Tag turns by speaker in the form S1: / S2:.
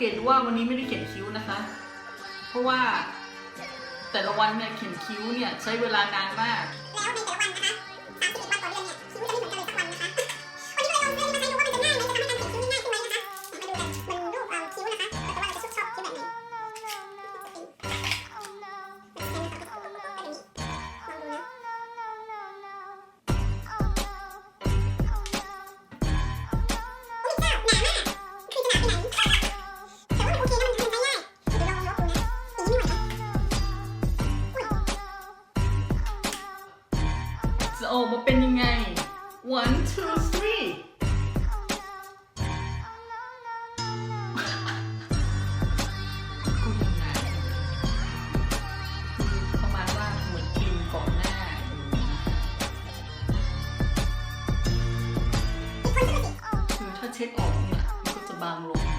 S1: เกตดูว่าวันนี้ไม่ได้เขียนคิ้วนะคะ เพราะว่าแต่ละวันเนี่ยเขียนคิ้วเนี่ยใช้เวลานานมาก
S2: แล้วแต่วันนะคะตามที่บอกตลอดเรื่องเนี่ยคิ้วจะไม่เหมือนกันทุกวันนะคะวันนี้เราลองดูว่าคิ้วจะง่ายไหมจะทำให้การสิ้นคิ้วง่ายขึ้นไหมนะคะลองไปดูกัน
S1: จะออกมาเป็นยังไง one two three เช็ดออกเนี่ยมันก็จะบางลง